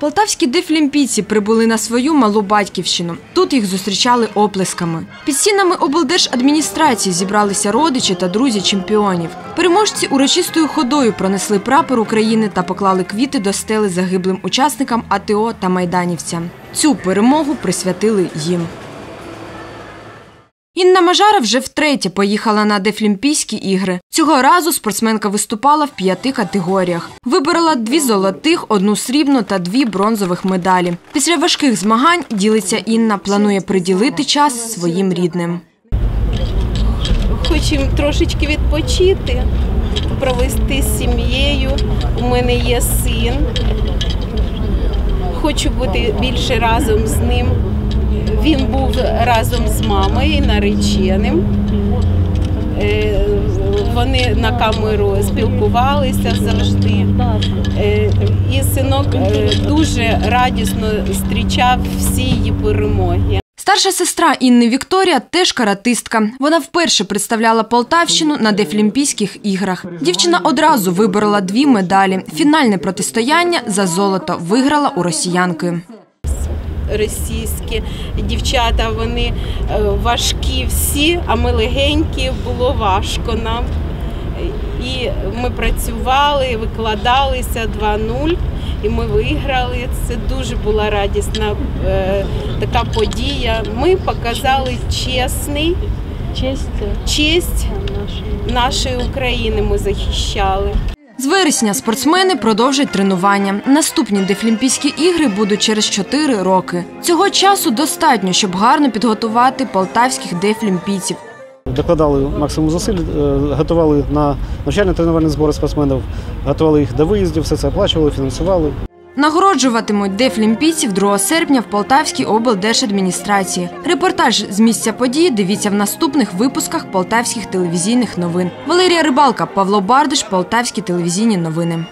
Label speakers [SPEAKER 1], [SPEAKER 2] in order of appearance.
[SPEAKER 1] Полтавські дефлімпійці прибули на свою малу батьківщину. Тут їх зустрічали оплесками. Під стінами облдержадміністрації зібралися родичі та друзі чемпіонів. Переможці урочистою ходою пронесли прапор України та поклали квіти до стели загиблим учасникам АТО та майданівцям. Цю перемогу присвятили їм. Інна Мажара вже втретє поїхала на Дефлімпійські ігри. Цього разу спортсменка виступала в п'яти категоріях. Виборола дві золотих, одну срібну та дві бронзових медалі. Після важких змагань ділиться Інна, планує приділити час своїм рідним.
[SPEAKER 2] Хочемо трошечки відпочити, провести з сім'єю. У мене є син. Хочу бути більше разом з ним. Він був разом з мамою нареченим. Е, Вони на камеру спілкувалися завжди. Е, І синок е, дуже радісно зустрічав всі її перемоги.
[SPEAKER 1] Старша сестра Інни Вікторія теж каратистка. Вона вперше представляла Полтавщину на Дефлімпійських іграх. Дівчина одразу виборола дві медалі. Фінальне протистояння за золото виграла у росіянки.
[SPEAKER 2] Російські дівчата, вони е, важкі всі, а ми легенькі, було важко нам. І ми працювали, викладалися 2-0, і ми виграли. Це дуже була радісна е, така подія. Ми показали чесний
[SPEAKER 3] честь
[SPEAKER 2] честь нашої України. Ми захищали.
[SPEAKER 1] З вересня спортсмени продовжать тренування. Наступні Дефлімпійські ігри будуть через 4 роки. Цього часу достатньо, щоб гарно підготувати полтавських дефлімпійців.
[SPEAKER 4] Докладали максимум зусиль, е, готували на навчально-тренувальні збори спортсменів, готували їх до виїздів, все це оплачували, фінансували.
[SPEAKER 1] Нагороджуватимуть дефлімпійців 2 серпня в Полтавській облдержадміністрації. Репортаж з місця події дивіться в наступних випусках полтавських телевізійних новин. Валерія Рибалка, Павло Бардиш, Полтавські телевізійні новини.